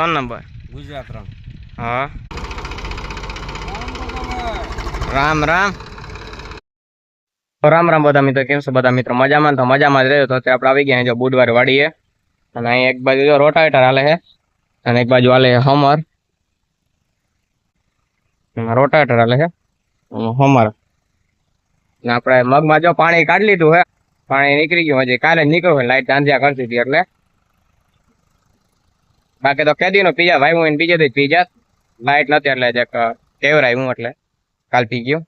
ત્રણ નંબર. ગુજરાત રામ. હા. રામ રામ રામ. રામ બધા મિત્રો કેમ છો બધા મિત્રો? મજામાં તો મજામાં જ રહ્યો તો આપણે આવી ગયા જો બુધવારે વાડીએ. અને અહીં એક બાજુ જો રોટાવેટર હાલે છે અને એક બાજુ હાલે હમર. રોટાવેટર હાલે છે. હમર. આપણે મગમાં જો પાણી કાઢી લીધું છે. પાણી નીકળી ગયું હજી. કાલે નીકળ્યું લાઈટ ચાંદ્યા કરતી હતી એટલે બાકી તો કેદીનો પીજા ભાઈ હું બીજે દી પીજા. લાઈટ નથી એટલે જે કેવરાય હું એટલે. કાલ પી ગયો.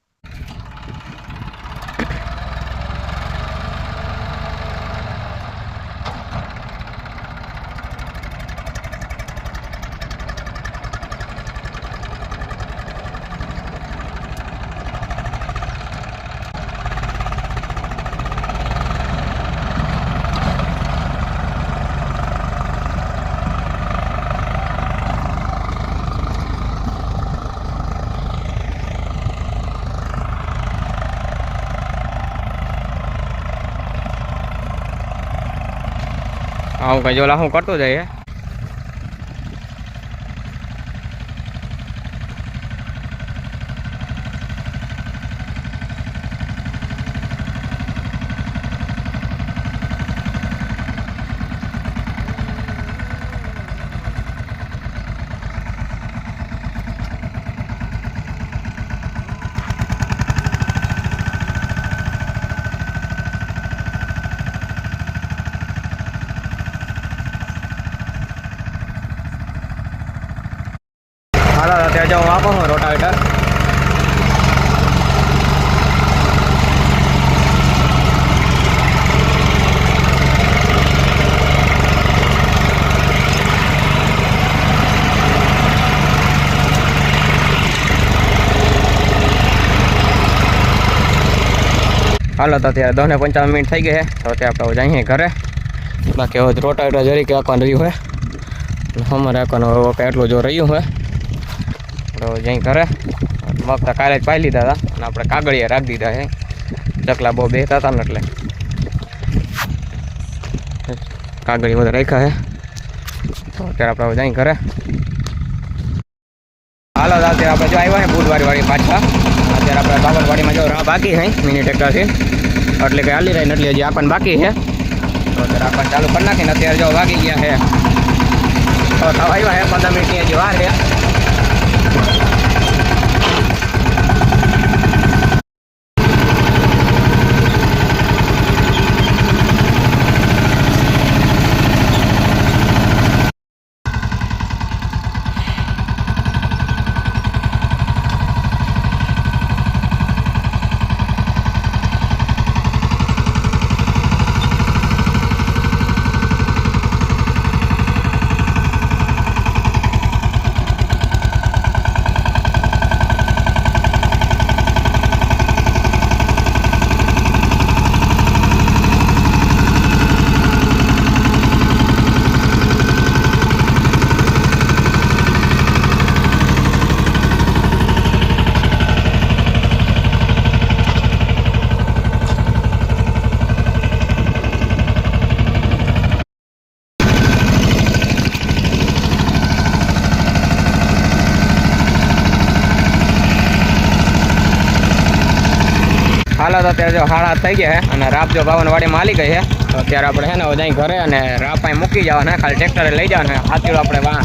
không phải vô là không có tôi gì á. તો ત્યાં જાઉં આપો હું રોટાવેટર હાલો તો અત્યારે દસ ને પંચાવન મિનિટ થઈ ગઈ છે તો અત્યારે આપણે જઈએ ઘરે બાકી હવે રોટાવેટર જરી કે આખવાનું રહ્યું છે અમારે આખવાનું હવે કાંઈ એટલું જો રહ્યું હોય તો જઈ ઘરે મગ તો કાલે જ પાઈ લીધા હતા અને આપણે કાગળિયા રાખી દીધા છે ચકલા બહુ બેહતા હતા ને એટલે કાગળિયા બધા રાખ્યા છે તો અત્યારે આપણે જઈ ઘરે હાલો તો અત્યારે આપણે જો આવ્યા છે બુધવારી વાળી પાછા અત્યારે આપણે બાબરવાડીમાં જો રાહ બાકી છે મિની ટેક્ટરથી એટલે કે હાલી રહી ને એટલે હજી આપણને બાકી છે તો અત્યારે આપણને ચાલુ કરી નાખીને અત્યારે જો વાગી ગયા છે તો થવા આવ્યા છે પંદર મિનિટની હજી વાર છે હાલો તો અત્યારે જો હાડા થઈ ગયા અને રાપ જો બાવન વાડીમાં હાલી ગઈ છે તો અત્યારે આપણે છે ને જઈ ઘરે અને રાપ અહીં મૂકી જવાના ખાલી ટ્રેક્ટરે લઈ જવાના હાથીડું આપણે વા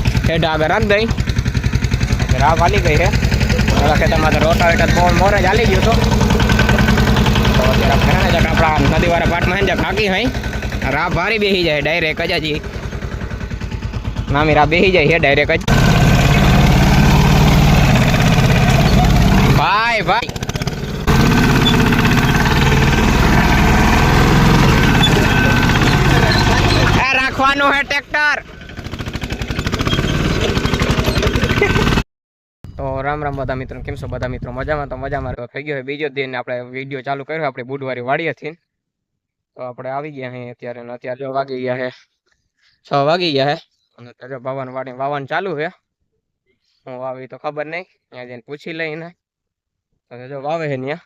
આગળ રાખી દઈ. રાપ હાલી ગઈ છે ખેતરમાં તો રોટાવેટર બહુ મોરે જ હાલી ગયું હતું. તો અત્યારે ને જરાક આપણા નદીવાળા પાટમાં છે ને હોય રાપ ભારી બેસી જાય ડાયરેક્ટ જ હજી નામી રાપ બેસી જાય છે ડાયરેક્ટ જ ભાઈ ભાઈ. રાખવાનું ટ્રેક્ટર. તો રામ રામ બધા મિત્રો, કેમ છો બધા મિત્રો? મજામાં તો મજામાં. તો થઈ ગયો બીજો દિન, આપણે વીડિયો ચાલુ કર્યો, આપણે બુધવારે વાડીએથી તો આપણે આવી ગયા અહીં અત્યારે અત્યારે જો વાગી ગયા છે, છ વાગી ગયા છે. અને અત્યારે ભવન વાડી વાવન ચાલુ છે. હું વાવી તો ખબર નહીં. ત્યાં જઈને પૂછી લઈને. તો જો વાવે છે ત્યાં.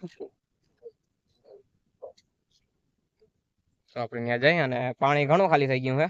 તો આપણે ત્યાં જઈ અને પાણી ઘણું ખાલી થઈ ગયું છે.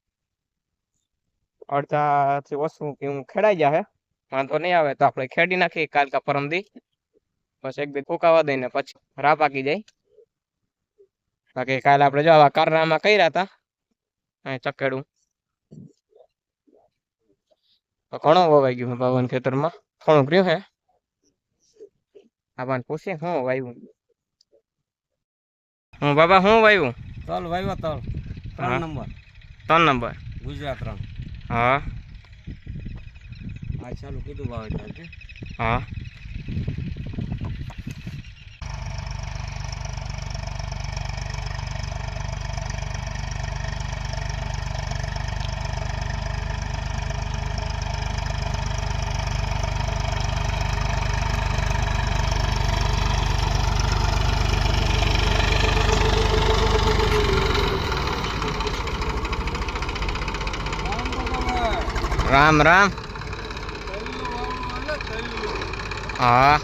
અડધાથી ઓછું કે હું ખેડાઈ જશે વાંધો નહીં આવે તો આપણે ખેડી નાખીએ કાલ કા પરમ દી બસ એક દી ફૂંકાવા દઈને પછી રા પાકી જાય બાકી કાલે આપણે જો આવા કારનામાં કર્યા હતા અહીં ચકેડું તો ઘણું વવાઈ ગયું છે બાવન ખેતરમાં ઘણું રહ્યું હે આપણને પૂછીએ શું વાવ્યું હું બાબા શું વાવ્યું તલ વાવ્યો તલ હા. ત્રણ નંબર ત્રણ નંબર ગુજરાત ત્રણ હા. આ ચાલુ કીધું વાવેતર છે હા. રામ રામ. હા.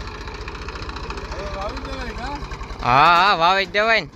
હા હા વાવી જ દેવાય ને.